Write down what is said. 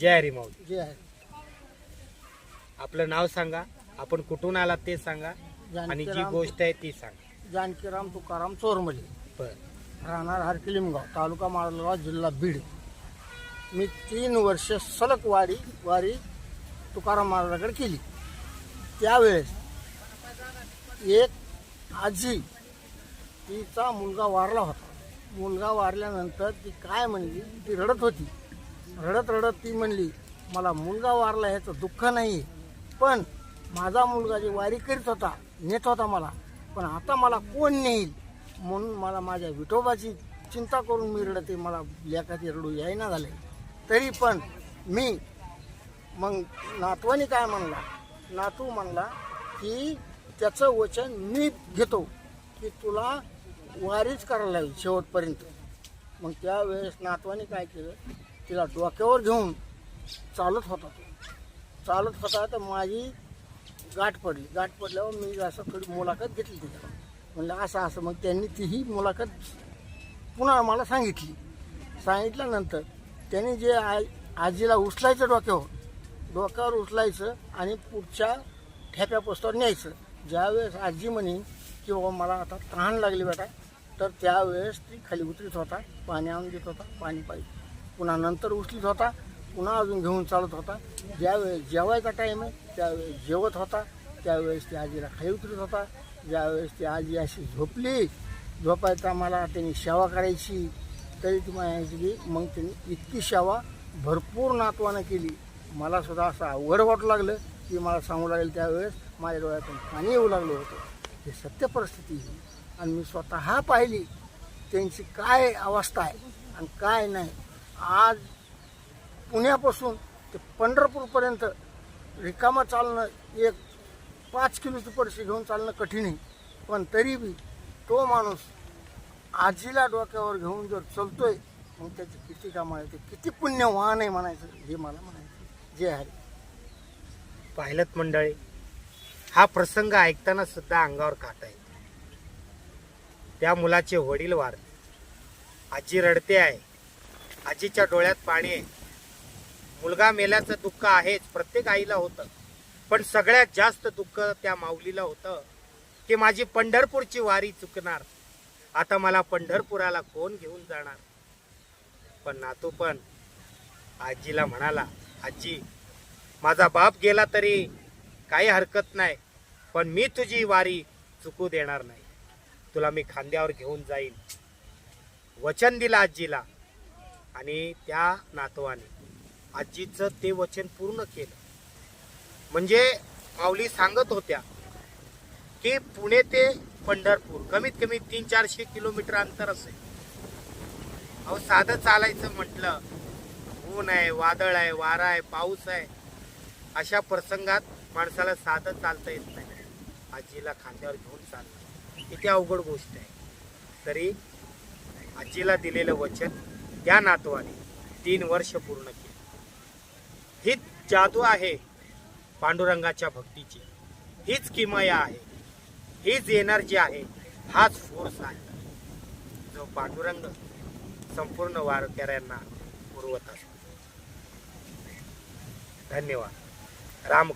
जय हरी माऊली. जे आहे आपलं नाव सांगा आपण कुठून आलात ते सांगा आणि जी जानकीराम गोष्ट आहे ती सांगा. जानकीराम तुकाराम चोरमले. बर. राहणार हरकिलिमगाव तालुका माळगाव जिल्हा बीड. मी तीन वर्ष सलग वारी वारी तुकाराम महाराजाकडे केली. त्यावेळेस एक आजी तिचा मुलगा वारला होता. मुलगा वारल्यानंतर ती काय म्हणली ती रडत होती. रडत रडत ती म्हणली मला मुलगा वारला ह्याचं दुःख नाही पण माझा मुलगा जे वारी करीत होता नेत होता मला पण आता मला कोण नेईल? म्हणून मला माझ्या विठोबाची चिंता करून मी रडते मला लेखाचे रडू यायना झाले. तरी पण मी मग नातवानी काय म्हणला? नातू म्हणला की त्याचं वचन मी घेतो की तुला वारीच करायला लागेल शेवटपर्यंत. मग त्यावेळेस नातवानी काय केलं? तिला डोक्यावर घेऊन चालत होता तो. चालत होता तर माझी गाठ पडली. गाठ पडल्यावर मी असं थोडी मुलाखत घेतली तिथं म्हणलं असं असं. मग त्यांनी तीही मुलाखत पुन्हा मला सांगितली. सांगितल्यानंतर त्यांनी जे आ आजीला उचलायचं डोक्यावर डोक्यावर उचलायचं आणि पुढच्या ठेप्या पोस्टावर न्यायचं. ज्यावेळेस आजी म्हणे की बाबा मला आता तहान लागली बेटा. तर त्यावेळेस ती खाली उतरीत होता पाणी आणून देत होता पाणी पाहिजे पुन्हा नंतर उचलीत होता पुन्हा अजून घेऊन चालत होता. ज्यावेळेस जेवायचा टाईम आहे त्यावेळेस जेवत होता त्यावेळेस ती आजीला खाई उतरत होता. ज्यावेळेस ती आजी अशी झोपली झोपायचा मला त्यांनी सेवा करायची. तरी ती माझी मग त्यांनी इतकी सेवा भरपूर नातवानं केली. मला सुद्धा असं अवघड वाटू लागलं की मला सांगू लागेल त्यावेळेस माझ्या डोळ्यातून पाणी येऊ लागलं होतं. हे सत्य परिस्थिती ही. आणि मी स्वतः पाहिली त्यांची काय अवस्था आहे आणि काय नाही. आज पुण्यापासून ते पंढरपूरपर्यंत रिकामा चालणं एक पाच किलोची परशी घेऊन चालणं कठीण आहे. पण तरी बी तो माणूस आजीला डोक्यावर घेऊन जर चलतोय मग त्याची किती कामं येते ते किती पुण्यवान आहे म्हणायचं हे मला म्हणायचं जे आहे. पाहिलत मंडळी हा प्रसंग ऐकताना सुद्धा अंगावर काटा आहे त्या मुलाचे वडील वार आजी रडते आहे. आजीच्या डोळ्यात पाणी आहे. मुलगा मेल्याचं दुःख आहेच प्रत्येक आईला होतं. पण सगळ्यात जास्त दुःख त्या माऊलीला होतं की माझी पंढरपूरची वारी चुकणार. आता मला पंढरपुराला कोण घेऊन जाणार? पण नातू पण आजीला म्हणाला आजी माझा बाप गेला तरी काही हरकत नाही पण मी तुझी वारी चुकू देणार नाही. तुला मी खांद्यावर घेऊन जाईन. वचन दिलं आजीला. आणि त्या नातवाने आजीचं ते वचन पूर्ण केलं. म्हणजे माऊली सांगत होत्या की पुणे ते पंढरपूर कमीत कमी तीन चारशे किलोमीटर अंतर असेल. अहो साधं चालायचं म्हटलं ऊन आहे वादळ आहे वारा आहे पाऊस आहे अशा प्रसंगात माणसाला साधं चालता येत नाही. आजीला खांद्यावर घेऊन चालणं किती अवघड गोष्ट आहे. तरी आजीला दिलेलं वचन त्या नातवाने तीन वर्ष पूर्ण केली. हीच जादू आहे पांडुरंगाच्या भक्तीची. हीच किमया आहे. हीच एनर्जी आहे. हाच फोर्स आहे. जो पांडुरंग संपूर्ण वारकऱ्यांना पुरवत असतो. धन्यवाद. रामकृष्ण.